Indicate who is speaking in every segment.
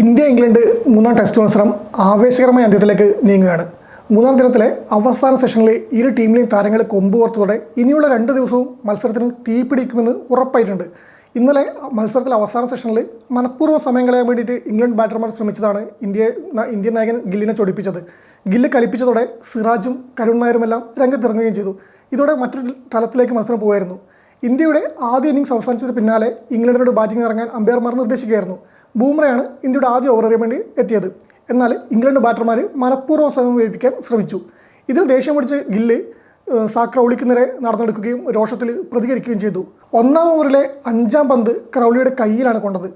Speaker 1: India England മൂന്നാം test മത്സരം ആവേശകരമായ അന്ത്യത്തിലേക്ക് നീങ്ങുകയാണ്. മൂന്നാം ദിനത്തിലെ അവസാന സെഷനിൽ ഇരു ടീമിലെയും താരങ്ങൾ കൊമ്പുകോർത്തതോടെ ഇനിയുള്ള രണ്ട് ദിവസവും മത്സരത്തിന് തീപിടിക്കുമെന്ന് ഉറപ്പായിട്ടുണ്ട്. ഇന്നലെ മത്സരത്തിലെ അവസാന സെഷനിൽ മനഃപൂർവം സമയം കളയാൻ വേണ്ടിയിട്ട് ഇംഗ്ലണ്ട് ബാറ്റർമാർ ശ്രമിച്ചതാണ് ഇന്ത്യ ഇന്ത്യൻ നായകൻ ഗില്ലിനെ ചൊടിപ്പിച്ചത്. ഗില്ല് കളിപ്പിച്ചതോടെ സിറാജും കരുൺ നായരുമെല്ലാം രംഗത്തിറങ്ങുകയും ചെയ്തു. ഇതോടെ മറ്റൊരു തലത്തിലേക്ക് മത്സരം പോകുമായിരുന്നു ഇന്ത്യയുടെ ആദ്യ ഇന്നിംഗ്സ് അവസാനിച്ചതിന് പിന്നാലെ ഇംഗ്ലണ്ടിനോട് ബാറ്റിംഗ് ഇറങ്ങാൻ അമ്പയർമാർ നിർദ്ദേശിക്കുകയായിരുന്നു. ബൂമറയാണ് ഇന്ത്യയുടെ ആദ്യ ഓവറിന് വേണ്ടി എത്തിയത്. എന്നാൽ ഇംഗ്ലണ്ട് ബാറ്റർമാർ മനഃപൂർവം സമയം വേവിക്കാൻ ശ്രമിച്ചു. ഇതിൽ ദേഷ്യം പിടിച്ച് ഗില്ല് സാ ക്രൗളിക്ക് നടന്നെടുക്കുകയും രോഷത്തിൽ പ്രതികരിക്കുകയും ചെയ്തു. ഒന്നാം ഓവറിലെ അഞ്ചാം പന്ത് ക്രൗളിയുടെ കയ്യിലാണ് കൊണ്ടത്.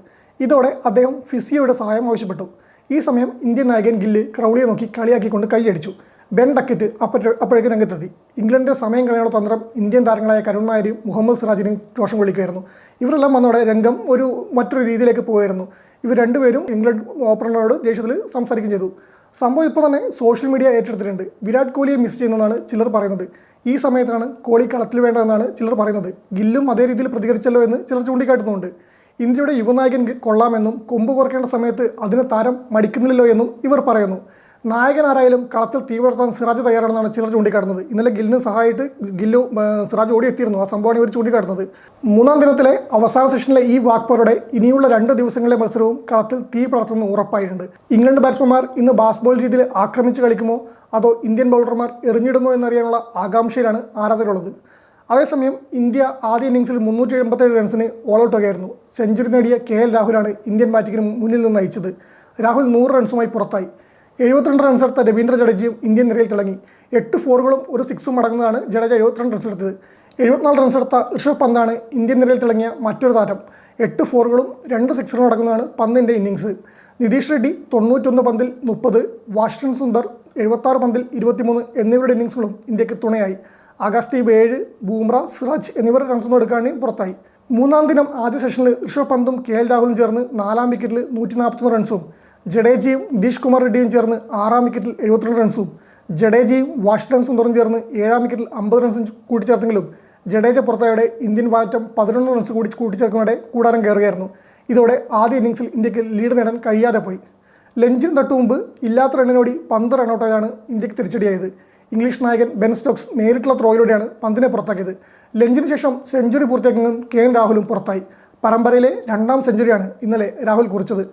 Speaker 1: ഇതോടെ അദ്ദേഹം ഫിസിയോയുടെ സഹായം ആവശ്യപ്പെട്ടു. ഈ സമയം ഇന്ത്യൻ നായകൻ ഗില്ല് ക്രൗളിയെ നോക്കി കളിയാക്കിക്കൊണ്ട് കൈയടിച്ചു ബെൻ ഡക്കറ്റ് അപ്പഴ അപ്പോഴേക്കും രംഗത്തെത്തി. ഇംഗ്ലണ്ടിന്റെ സമയം കളയാനുള്ള തന്ത്രം ഇന്ത്യൻ താരങ്ങളായ കരുൺ നായരും മുഹമ്മദ് സിറാജിനെയും രോഷം കൊള്ളിക്കുമായിരുന്നു ഇവരെല്ലാം വന്നോടെ രംഗം ഒരു മറ്റൊരു രീതിയിലേക്ക് പോയിരുന്നു. ഇവർ രണ്ടുപേരും ഇംഗ്ലണ്ട് ഓപ്പണറോട് ദേഷ്യത്തിൽ സംസാരിക്കുകയും ചെയ്തു. സംഭവം ഇപ്പോൾ തന്നെ സോഷ്യൽ മീഡിയ ഏറ്റെടുത്തിട്ടുണ്ട്. വിരാട് കോഹ്ലിയെ മിസ് ചെയ്യുന്നതാണ് ചിലർ പറയുന്നത്. ഈ സമയത്താണ് കോഹ്ലി കളത്തിൽ വേണ്ടതെന്നാണ് ചിലർ പറയുന്നത്. ഗില്ലും അതേ രീതിയിൽ പ്രതികരിച്ചല്ലോ എന്ന് ചിലർ ചൂണ്ടിക്കാട്ടുന്നുണ്ട്. ഇന്ത്യയുടെ യുവനായകൻ കൊള്ളാമെന്നും കൊമ്പ് കുറയ്ക്കേണ്ട സമയത്ത് അതിന് താരം മടിക്കുന്നില്ലല്ലോ എന്നും ഇവർ പറയുന്നു. നായകൻ ആരായാലും കളത്തിൽ തീവ്രത്താൻ സിറാജ് തയ്യാറാണെന്നാണ് ചിലർ ചൂണ്ടിക്കാട്ടുന്നത്. ഇന്നലെ ഗില്ലിന് സഹായിട്ട് ഗില്ലു സിറാജ് ഓടി എത്തിയിരുന്നു ആ സംഭവമാണ് ഇവർ ചൂണ്ടിക്കാട്ടുന്നത്. മൂന്നാം ദിനത്തിലെ അവസാന സെഷനിലെ ഈ വാക്പോരോടെ ഇനിയുള്ള രണ്ട് ദിവസങ്ങളിലെ മത്സരവും കളത്തിൽ തീ പടർത്തുന്ന ഉറപ്പായിട്ടുണ്ട്. ഇംഗ്ലണ്ട് ബാറ്റ്സ്മാൻമാർ ഇന്ന് ബാസ്ബോൾ രീതിയിൽ ആക്രമിച്ച് കളിക്കുമോ? അതോ ഇന്ത്യൻ ബൗളർമാർ എറിഞ്ഞിടുമോ എന്നറിയാനുള്ള ആകാംക്ഷയിലാണ് ആരാധകരുള്ളത്. അതേസമയം ഇന്ത്യ ആദ്യ ഇന്നിംഗ്സിൽ മുന്നൂറ്റി എൺപത്തേഴ് റൺസിന് ഓൾ ഔട്ട് ആയിരുന്നു. സെഞ്ചുറി നേടിയ കെ എൽ രാഹുലാണ് ഇന്ത്യൻ ബാറ്റിങ്ങിന് മുന്നിൽ നിന്ന് നയിച്ചത്. രാഹുൽ നൂറ് റൺസുമായി പുറത്തായി. എഴുപത്തിരണ്ട് റൺസ് എടുത്ത രവീന്ദ്ര ജഡേജയും ഇന്ത്യൻ നിരയിൽ തിളങ്ങി. എട്ട് ഫോറുകളും ഒരു സിക്സും അടങ്ങുന്നതാണ് ജഡേജ എഴുപത്തിരണ്ട് റൺസ് എടുത്തത്. എഴുപത്തിനാല് റൺസ് എടുത്ത ഋഷഭ് പന്താണ് ഇന്ത്യൻ നിരയിൽ തിളങ്ങിയ മറ്റൊരു താരം. എട്ട് ഫോറുകളും രണ്ട് സിക്സറും അടങ്ങുന്നതാണ് പന്തിന്റെ ഇന്നിങ്സ് നിതീഷ് റെഡ്ഡി തൊണ്ണൂറ്റൊന്ന് പന്തിൽ മുപ്പത് വാഷിംഗ്ടൺ സുന്ദർ എഴുപത്താറ് പന്തിൽ ഇരുപത്തിമൂന്ന് എന്നിവരുടെ ഇന്നിങ്സുകളും ഇന്ത്യയ്ക്ക് തുണയായി. ആകാശ്ദീപ് ഏഴ് ബൂംറ സിറാജ് എന്നിവർ റൺസൊന്നും എടുക്കാനും പുറത്തായി. മൂന്നാം ദിനം ആദ്യ സെഷനിൽ ഋഷഭ് പന്തും കെ എൽ രാഹുലും ചേർന്ന് നാലാം വിക്കറ്റിൽ നൂറ്റി നാൽപ്പത്തൊന്ന് റൺസും ജഡേജയും നിതീഷ് കുമാർ റെഡ്ഡിയും ചേർന്ന് ആറാം വിക്കറ്റിൽ എഴുപത്തിരണ്ട് റൺസും ജഡേജയും വാഷിംഗ്ടൺ സുന്ദറും ചേർന്ന് ഏഴാം വിക്കറ്റിൽ അമ്പത് റൺസും കൂട്ടിച്ചേർത്തെങ്കിലും ജഡേജ പുറത്തായോടെ ഇന്ത്യൻ വാറ്റം പതിനൊന്ന് റൺസ് കൂടി കൂട്ടിച്ചേർക്കുന്നതോടെ കൂടാരം കയറുകയായിരുന്നു. ഇതോടെ ആദ്യ ഇന്നിങ്സിൽ ഇന്ത്യയ്ക്ക് ലീഡ് നേടാൻ കഴിയാതെ പോയി. ലഞ്ചിന് തൊട്ടു മുമ്പ് ഇല്ലാത്ത റണ്ണിനോടി പന്ത് റണ്ണൌട്ടായാണ് ഇന്ത്യയ്ക്ക് തിരിച്ചടിയായത്. ഇംഗ്ലീഷ് നായകൻ ബെൻ സ്റ്റോക്സ് നേരിട്ടുള്ള ത്രോയിലൂടെയാണ് പന്തിനെ പുറത്താക്കിയത്. ലഞ്ചിന് ശേഷം സെഞ്ചുറി പൂർത്തിയാക്കുന്നതും കെ എൻ രാഹുലും പുറത്തായി. പരമ്പരയിലെ രണ്ടാം സെഞ്ചുറിയാണ് ഇന്നലെ രാഹുൽ കുറിച്ചത്.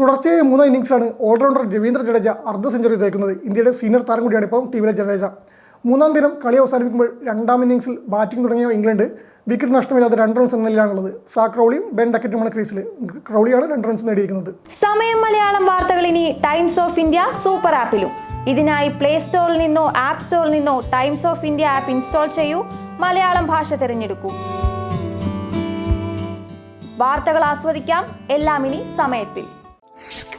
Speaker 1: തുടർച്ചയായ മൂന്നാം ഇന്നിംഗ്സിലാണ് ഓൾറൗണ്ടർ രവീന്ദ്ര ജഡേജ അർദ്ധ സെഞ്ചുറി തേക്കുന്നത്. ഇന്ത്യയുടെ സീനിയർ താരം കൂടിയാണ് ഇപ്പം ടീമിലെ ജഡേജ. മൂന്നാം ദിനം കളി അവസാനിപ്പിക്കുമ്പോൾ രണ്ടാം ഇന്നിംഗ്സിൽ ബാറ്റിംഗ് തുടങ്ങിയ ഇംഗ്ലണ്ട്. വിക്കറ്റ് നഷ്ടമില്ലാതെ രണ്ട് റൺസ് എന്ന നിലയിലാണുള്ളത്. സാ ക്രൗളിയും ബെൻ ഡക്കറ്റുമാണ് ക്രീസിൽ ക്രൗളിയാണ് രണ്ട് റൺസ് നേടിയിരിക്കുന്നത്.
Speaker 2: സമയം മലയാളം വാർത്തകൾ ഇനി ടൈംസ് ഓഫ് ഇന്ത്യ സൂപ്പർ ആപ്പിലും. ഇതിനായി പ്ലേ സ്റ്റോറിൽ നിന്നോ ആപ്പ് സ്റ്റോറിൽ നിന്നോ Times of India app install ചെയ്യൂ. മലയാളം ഭാഷ തിരഞ്ഞെടുക്കൂ. വാർത്തകൾ ആസ്വദിക്കാം. എല്ലാം ഇനി സമയത്തിൽ. Sk-